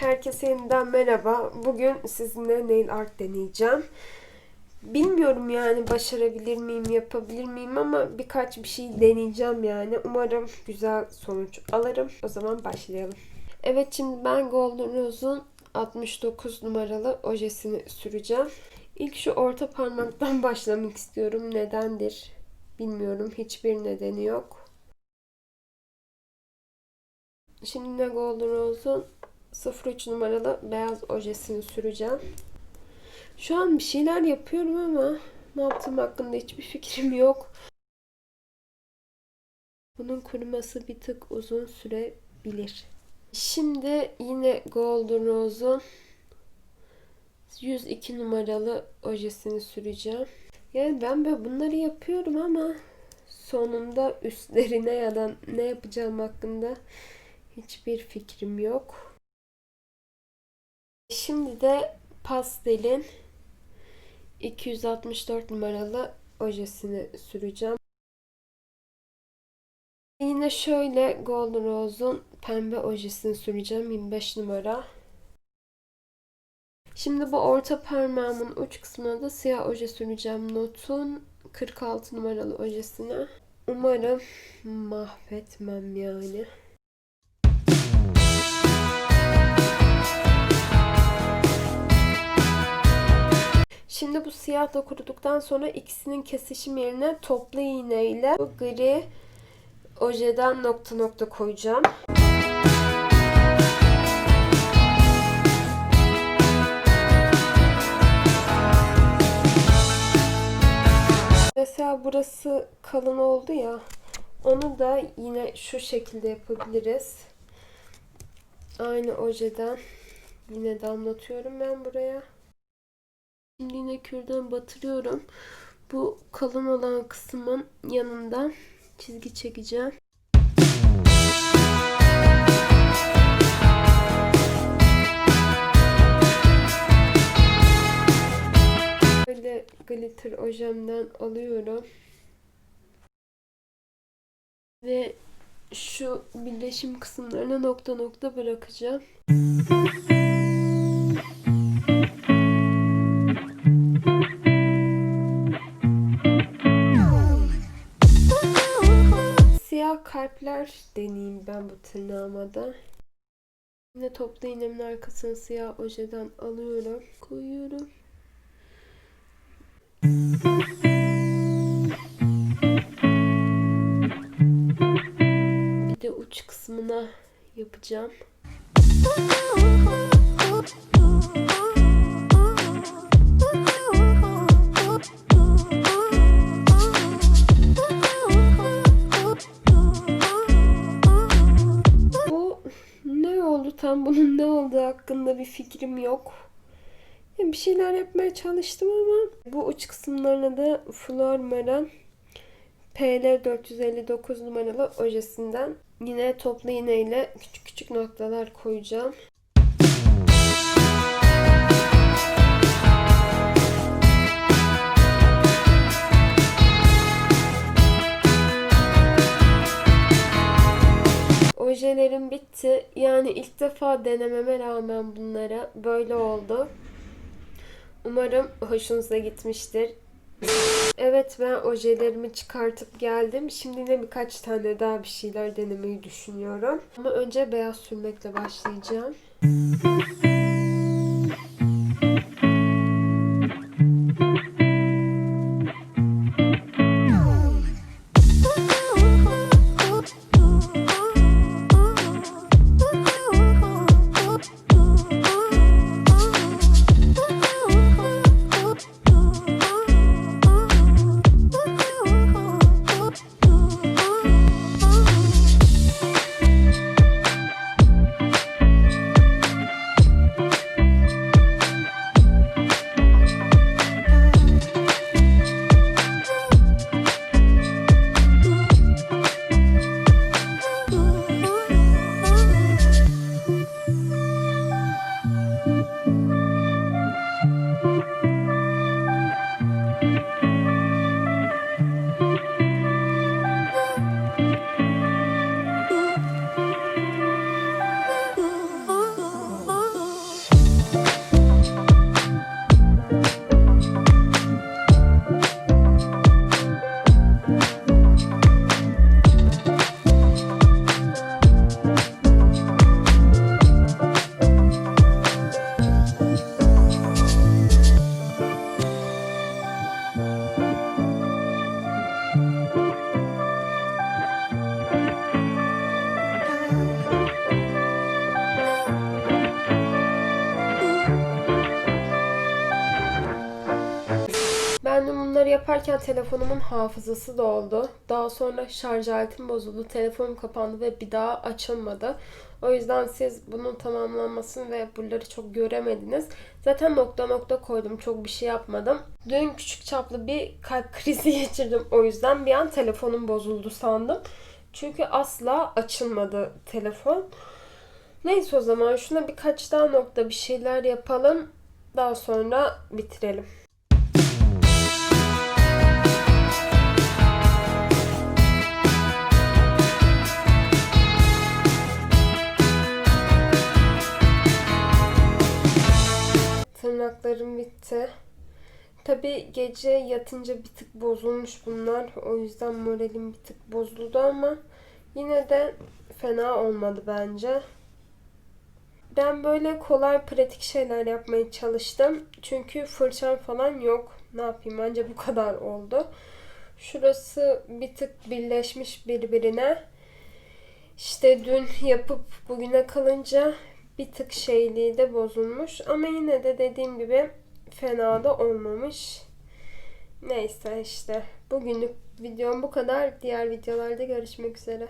Herkese yeniden merhaba. Bugün sizinle nail art deneyeceğim. Bilmiyorum yani başarabilir miyim, yapabilir miyim ama birkaç bir şey deneyeceğim yani. Umarım güzel sonuç alırım. O zaman başlayalım. Evet şimdi ben Golden Rose'un 69 numaralı ojesini süreceğim. İlk şu orta parmaktan başlamak istiyorum. Nedendir bilmiyorum. Hiçbir nedeni yok. Şimdi yine Golden Rose'un 03 numaralı beyaz ojesini süreceğim. Şu an bir şeyler yapıyorum ama ne yaptığım hakkında hiçbir fikrim yok. Bunun kuruması bir tık uzun sürebilir. Şimdi yine Golden Rose'un 102 numaralı ojesini süreceğim. Yani ben böyle bunları yapıyorum ama sonunda üstlerine ya da ne yapacağım hakkında hiçbir fikrim yok. Şimdi de pastelin 264 numaralı ojesini süreceğim. Yine şöyle Golden Rose'un pembe ojesini süreceğim 25 numara. Şimdi bu orta parmağımın uç kısmına da siyah oje süreceğim Notun 46 numaralı ojesine. Umarım mahvetmem yani. Bu siyah da kuruduktan sonra ikisinin kesişim yerine toplu iğne ile bu gri ojeden nokta nokta koyacağım. Mesela burası kalın oldu ya. Onu da yine şu şekilde yapabiliriz. Aynı ojeden yine damlatıyorum ben buraya. Şimdi yine kürdan batırıyorum. Bu kalın olan kısmın yanından çizgi çekeceğim. Böyle glitter ojemden alıyorum. Ve şu birleşim kısımlarına nokta nokta bırakacağım. Kalpler deneyeyim ben bu tırnağıma da. Yine toplu iğnemin arkasını siyah ojeden alıyorum. Koyuyorum. Bir de uç kısmına yapacağım. Hakkında bir fikrim yok. Yani bir şeyler yapmaya çalıştım ama bu uç kısımlarına da Flormer'ın PL 459 numaralı ojesinden yine toplu iğne ile küçük küçük noktalar koyacağım. Ojelerim bitti. Yani ilk defa denememe rağmen bunlara böyle oldu. Umarım hoşunuza gitmiştir. Evet ben ojelerimi çıkartıp geldim. Şimdi yine birkaç tane daha bir şeyler denemeyi düşünüyorum. Ama önce beyaz sürmekle başlayacağım. Yaparken telefonumun hafızası doldu. Daha sonra şarj aletim bozuldu. Telefonum kapandı ve bir daha açılmadı. O yüzden siz bunun tamamlanmasını ve buraları çok göremediniz. Zaten nokta nokta koydum. Çok bir şey yapmadım. Dün küçük çaplı bir kalp krizi geçirdim. O yüzden bir an telefonum bozuldu sandım. Çünkü asla açılmadı telefon. Neyse o zaman şuna birkaç daha nokta bir şeyler yapalım. Daha sonra bitirelim. Tırnaklarım bitti. Tabi gece yatınca bir tık bozulmuş bunlar. O yüzden moralim bir tık bozuldu ama yine de fena olmadı bence. Ben böyle kolay pratik şeyler yapmaya çalıştım. Çünkü fırçam falan yok. Ne yapayım anca bu kadar oldu. Şurası bir tık birleşmiş birbirine. İşte dün yapıp bugüne kalınca bir tık şeyliği de bozulmuş. Ama yine de dediğim gibi fena da olmamış. Neyse işte. Bugünlük videom bu kadar. Diğer videolarda görüşmek üzere.